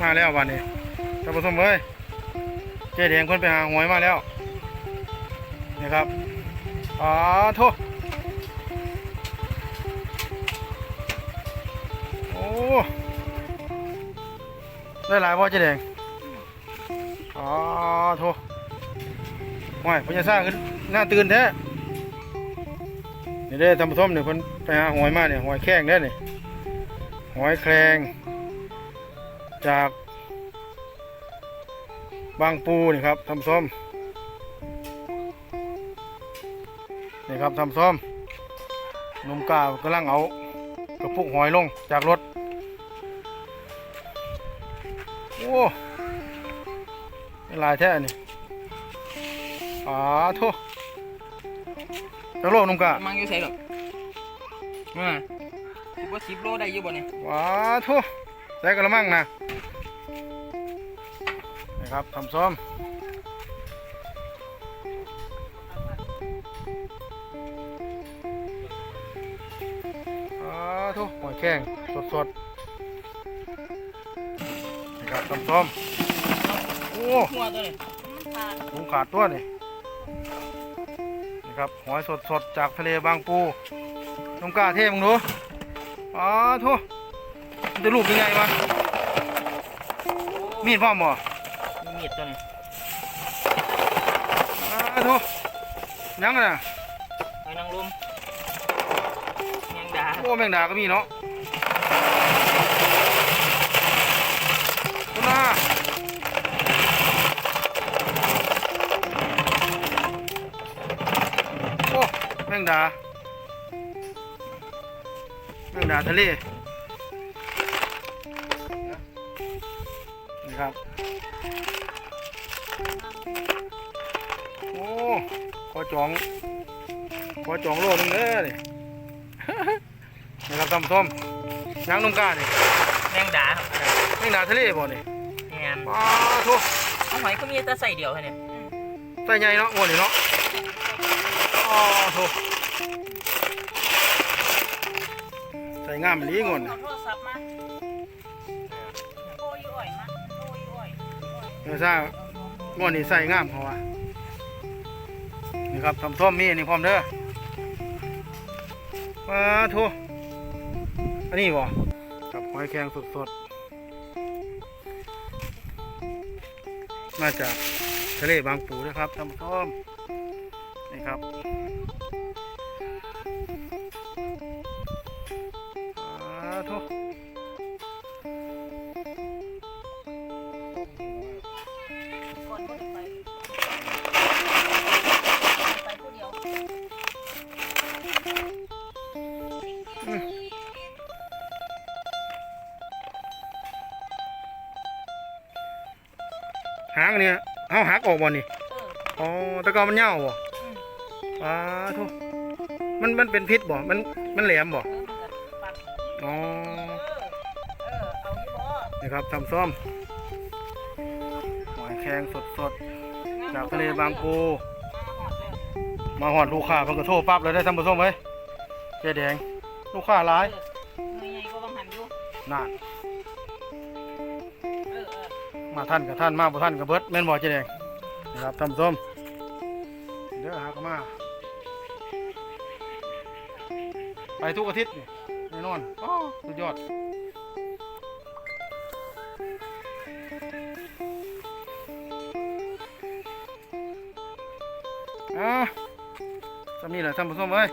มาแล้ววันนี้ท่านผู้ชมเอ้ยเจ๊แดงเพิ่นไปหาหวยมาแล้วนี่ครับอ๋อโทษโอ้ได้หลายบ่เจ๊แดงอ๋อโทษห่วยพิ่นจะสร้างขึ้นหน้าตื่นแท้นี่เด้ท่านผู้ชมเนี่ยเพิ่นไปหาหวยมาเนี่ยหวยแข้งเด้อนี่ หอยแครงจากบางปูนี่ครับทำส้มนี่ครับทำส้มหนุ่มกาวกำลังเอากระปุกหอยลงจากรถ โอ้เป็นลายแท้นี่อ๋อโทษจากโลกหนุ่มกามังอยู่ใส่หรอกมา คิดว่าสิบโลได้อยู่บ่เนี่ยว้าโทษใส่กระมังนะนี่ครับทำส้มอ่าทุกหอยแข้งสดสดๆนี่ครับตำส้มโอ้หัวตัวนี้ถุงขาดตัวนี่นี่ครับหอยสดสดๆจากทะเลบางปูน้องกล้าเทมึงดู อ๋อทุกมันจะลูกยังไงวะมีดพ่อมบ่มีมีดตัวนี้อ่าทุกยังไงน่ะไอ้นางลมแมงดาโอ้แมงดาก็มีเนาะคุณน่าโอ้แมงดา แมงดาทะเลนี่ครับ โอ้ขอจองขอจองโลนึงเด้อนี่นี่ครับท่านผู้ชมยางนุ่มกล้านี่แมงดาครับแมงดาทะเลบ่นี่แมนว้าวทุกเอาหอยก็มีแต่ใส่เดียวแค่นี้ใส่ใหญ่เนาะโอ้นี่เนาะอ๋อทุก ใส่งามอีหลีงอนเอาโทรศัพท์มาโอ้ยอ่อยมาโอ้ยอ่อยเนื้อซ่างอนนี่ใส่งามเขาว่านี่ครับทำส้มมีอันนี้พร้อมเด้อว้าทุกอันนี้บ่กับหอยแครงสดๆมาจากทะเลบางปูนะครับทำส้มนี่ครับ กก่อนก็ได้ไปไปผู้เดียวหางเนี่ยเอาหักออกบ่นี่เออ อ๋อแตะกอนมันเหี่ยวบ่อืมว้าทุกมันมันเป็นพิษบ่ มันมันแหลมบ่ เออมันก็ปัด อ๋อเออเออเอาอยู่บ่นี่ครับทำส้มหอยแครงสดสดๆจากทะเลบางปู มาหอดแล้วมาหอดลูกค้าเพิ่นก็โทรปั๊บเลยได้ทำผสมไว้เจ๊แดง ลูกค้าหลายเออหน่วยใหญ่ก็บังหันอยู่น่าเออเออมาท่านกับท่านมาบ่ท่านกับเบิดแม่นบ่เจ๊แดงนะครับทำส้มเดี๋ยวหาเข้ามา ไปทุกอาทิตย์นี่แน่นอนอ๋อสุดยอดอะจะมีเหรอท่านผู้ชมเอ้ย